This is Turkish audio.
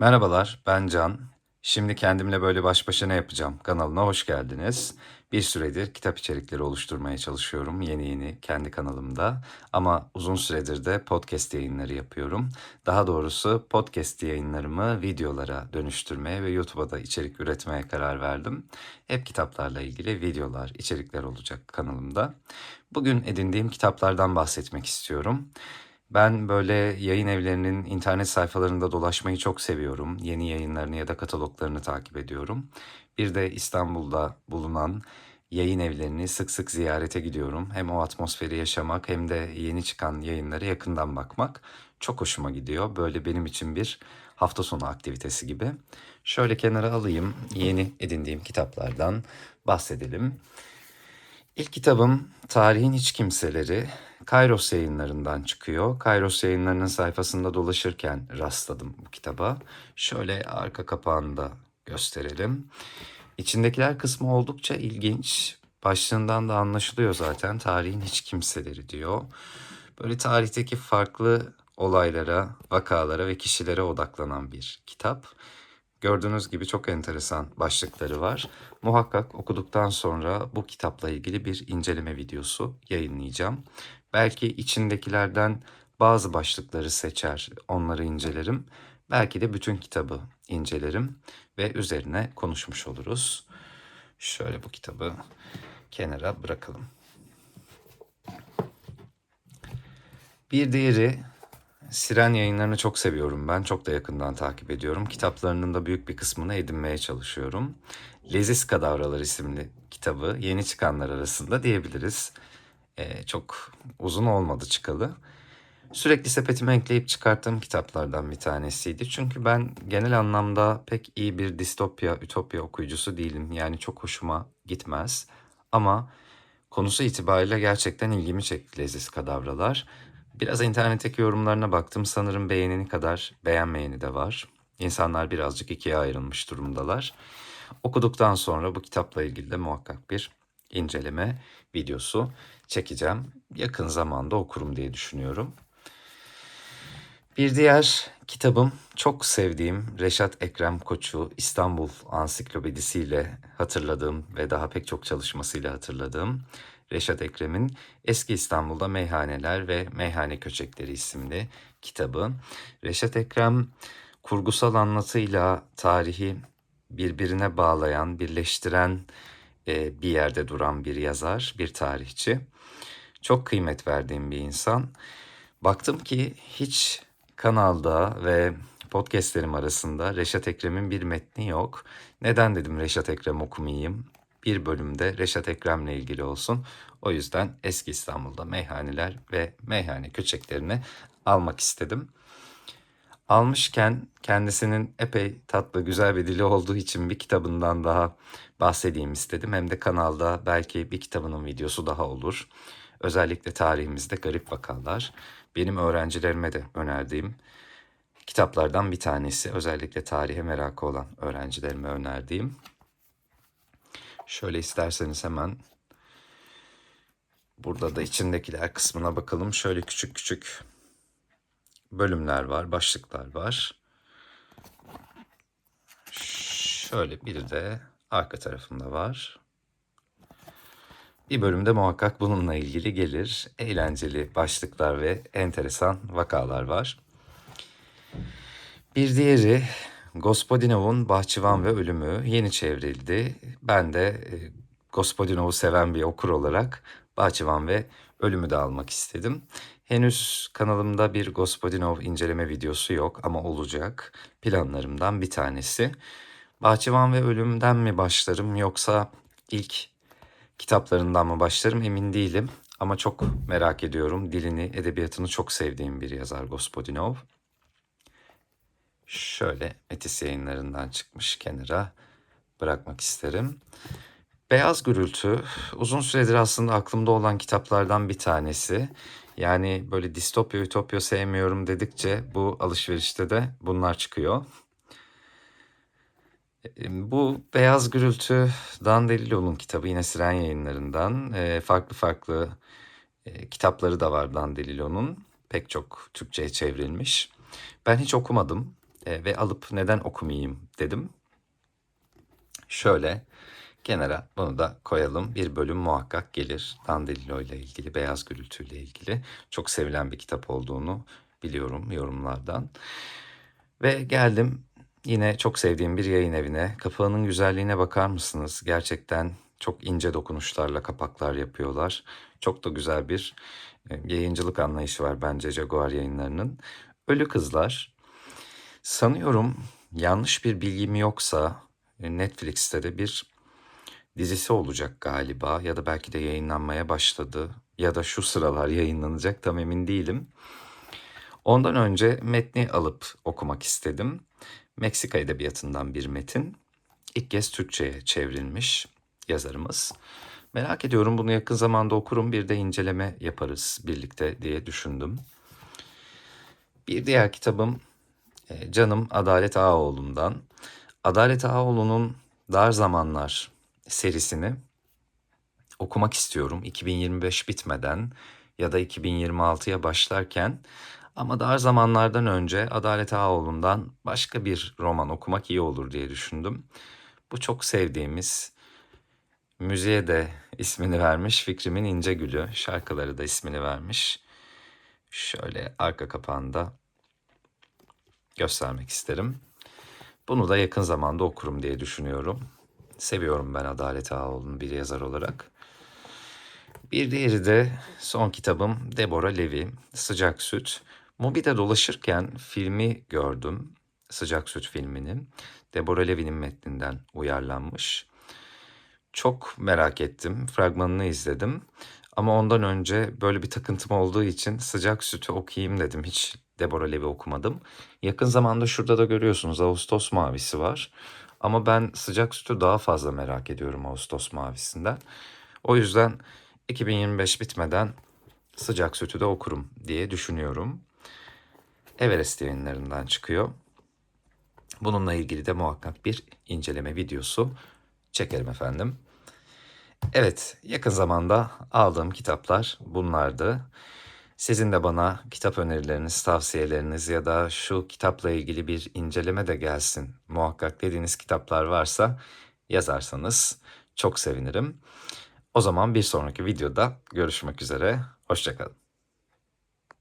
Merhabalar, ben Can. Şimdi kendimle böyle baş başa ne yapacağım kanalına hoş geldiniz. Bir süredir kitap içerikleri oluşturmaya çalışıyorum yeni yeni kendi kanalımda. Ama uzun süredir de podcast yayınları yapıyorum. Daha doğrusu podcast yayınlarımı videolara dönüştürmeye ve YouTube'a da içerik üretmeye karar verdim. Hep kitaplarla ilgili videolar, içerikler olacak kanalımda. Bugün edindiğim kitaplardan bahsetmek istiyorum. Ben böyle yayın evlerinin internet sayfalarında dolaşmayı çok seviyorum. Yeni yayınlarını ya da kataloglarını takip ediyorum. Bir de İstanbul'da bulunan yayın evlerini sık sık ziyarete gidiyorum. Hem o atmosferi yaşamak hem de yeni çıkan yayınlara yakından bakmak çok hoşuma gidiyor. Böyle benim için bir hafta sonu aktivitesi gibi. Şöyle kenara alayım. Yeni edindiğim kitaplardan bahsedelim. İlk kitabım Tarihin Hiç Kimseleri. Kairos yayınlarından çıkıyor. Kairos yayınlarının sayfasında dolaşırken rastladım bu kitaba. Şöyle arka kapağını da gösterelim. İçindekiler kısmı oldukça ilginç. Başlığından da anlaşılıyor zaten. Tarihin hiç kimseleri diyor. Böyle tarihteki farklı olaylara, vakalara ve kişilere odaklanan bir kitap. Gördüğünüz gibi çok enteresan başlıkları var. Muhakkak okuduktan sonra bu kitapla ilgili bir inceleme videosu yayınlayacağım. Belki içindekilerden bazı başlıkları seçer, onları incelerim. Belki de bütün kitabı incelerim ve üzerine konuşmuş oluruz. Şöyle bu kitabı kenara bırakalım. Bir diğeri Siren yayınlarını çok seviyorum ben. Çok da yakından takip ediyorum. Kitaplarının da büyük bir kısmını edinmeye çalışıyorum. Leziz Kadavralar isimli kitabı yeni çıkanlar arasında diyebiliriz. Ee, çok uzun olmadı çıkalı. Sürekli sepetime ekleyip çıkarttığım kitaplardan bir tanesiydi. Çünkü ben genel anlamda pek iyi bir distopya, ütopya okuyucusu değilim. Yani çok hoşuma gitmez. Ama konusu itibariyle gerçekten ilgimi çekti Leziz Kadavralar. Biraz internetteki yorumlarına baktım. Sanırım beğeneni kadar beğenmeyeni de var. İnsanlar birazcık ikiye ayrılmış durumdalar. Okuduktan sonra bu kitapla ilgili de muhakkak bir inceleme videosu çekeceğim. Yakın zamanda okurum diye düşünüyorum. Bir diğer kitabım çok sevdiğim Reşat Ekrem Koç'u İstanbul Ansiklopedisiyle hatırladığım ve daha pek çok çalışmasıyla hatırladığım Reşat Ekrem'in Eski İstanbul'da Meyhaneler ve Meyhane Köçekleri isimli kitabı. Reşat Ekrem kurgusal anlatıyla tarihi birbirine bağlayan, birleştiren e, bir yerde duran bir yazar, bir tarihçi. Çok kıymet verdiğim bir insan. Baktım ki hiç kanalda ve podcastlerim arasında Reşat Ekrem'in bir metni yok. Neden dedim Reşat Ekrem okumayayım? Bir bölümde Reşat Ekrem'le ilgili olsun. O yüzden eski İstanbul'da meyhaneler ve meyhane köçeklerini almak istedim. Almışken kendisinin epey tatlı, güzel bir dili olduğu için bir kitabından daha bahsedeyim istedim. Hem de kanalda belki bir kitabının videosu daha olur. Özellikle tarihimizde garip vakalar. Benim öğrencilerime de önerdiğim kitaplardan bir tanesi. Özellikle tarihe merakı olan öğrencilerime önerdiğim. Şöyle isterseniz hemen burada da içindekiler kısmına bakalım. Şöyle küçük küçük bölümler var, başlıklar var. Şöyle bir de arka tarafında var. Bir bölümde muhakkak bununla ilgili gelir. Eğlenceli başlıklar ve enteresan vakalar var. Bir diğeri Gospodinov'un Bahçıvan ve Ölümü yeni çevrildi. Ben de e, Gospodinov'u seven bir okur olarak Bahçıvan ve Ölümü de almak istedim. Henüz kanalımda bir Gospodinov inceleme videosu yok ama olacak. Planlarımdan bir tanesi. Bahçıvan ve Ölüm'den mi başlarım yoksa ilk kitaplarından mı başlarım emin değilim. Ama çok merak ediyorum. Dilini, edebiyatını çok sevdiğim bir yazar Gospodinov. Şöyle Metis yayınlarından çıkmış kenara bırakmak isterim. Beyaz Gürültü uzun süredir aslında aklımda olan kitaplardan bir tanesi. Yani böyle distopya, ütopya sevmiyorum dedikçe bu alışverişte de bunlar çıkıyor. E, bu Beyaz Gürültü Dan Delilo'nun kitabı yine Siren yayınlarından. E, farklı farklı e, kitapları da var Dan Delilo'nun. Pek çok Türkçe'ye çevrilmiş. Ben hiç okumadım. E, ve alıp neden okumayayım dedim. Şöyle kenara bunu da koyalım. Bir bölüm muhakkak gelir. Dandelion ile ilgili, Beyaz Gürültü ile ilgili. Çok sevilen bir kitap olduğunu biliyorum yorumlardan. Ve geldim yine çok sevdiğim bir yayın evine. Kapağının güzelliğine bakar mısınız? Gerçekten çok ince dokunuşlarla kapaklar yapıyorlar. Çok da güzel bir e, yayıncılık anlayışı var bence Jaguar yayınlarının. Ölü Kızlar. Sanıyorum yanlış bir bilgim yoksa e, Netflix'te de bir dizisi olacak galiba ya da belki de yayınlanmaya başladı ya da şu sıralar yayınlanacak tam emin değilim. Ondan önce metni alıp okumak istedim. Meksika edebiyatından bir metin. İlk kez Türkçe'ye çevrilmiş yazarımız. Merak ediyorum bunu yakın zamanda okurum bir de inceleme yaparız birlikte diye düşündüm. Bir diğer kitabım Canım Adalet Ağaoğlu'ndan. Adalet Ağaoğlu'nun Dar Zamanlar serisini okumak istiyorum 2025 bitmeden ya da 2026'ya başlarken ama dar zamanlardan önce Adalet Ağaoğlu'ndan başka bir roman okumak iyi olur diye düşündüm. Bu çok sevdiğimiz müziğe de ismini vermiş Fikrimin İnce Gülü şarkıları da ismini vermiş. Şöyle arka kapağında göstermek isterim. Bunu da yakın zamanda okurum diye düşünüyorum. Seviyorum ben Adalet Ağaoğlu'nu bir yazar olarak. Bir diğeri de son kitabım Deborah Levy, Sıcak Süt. Mubi'de dolaşırken filmi gördüm. Sıcak Süt filmini. Deborah Levy'nin metninden uyarlanmış. Çok merak ettim. Fragmanını izledim. Ama ondan önce böyle bir takıntım olduğu için Sıcak Süt'ü okuyayım dedim. Hiç Deborah Levy okumadım. Yakın zamanda şurada da görüyorsunuz Ağustos Mavisi var. Ama ben Sıcak Süt'ü daha fazla merak ediyorum Ağustos Mavisi'nden. O yüzden 2025 bitmeden Sıcak Süt'ü de okurum diye düşünüyorum. Everest yayınlarından çıkıyor. Bununla ilgili de muhakkak bir inceleme videosu çekerim efendim. Evet, yakın zamanda aldığım kitaplar bunlardı. Sizin de bana kitap önerileriniz, tavsiyeleriniz ya da şu kitapla ilgili bir inceleme de gelsin muhakkak dediğiniz kitaplar varsa yazarsanız çok sevinirim. O zaman bir sonraki videoda görüşmek üzere. Hoşçakalın.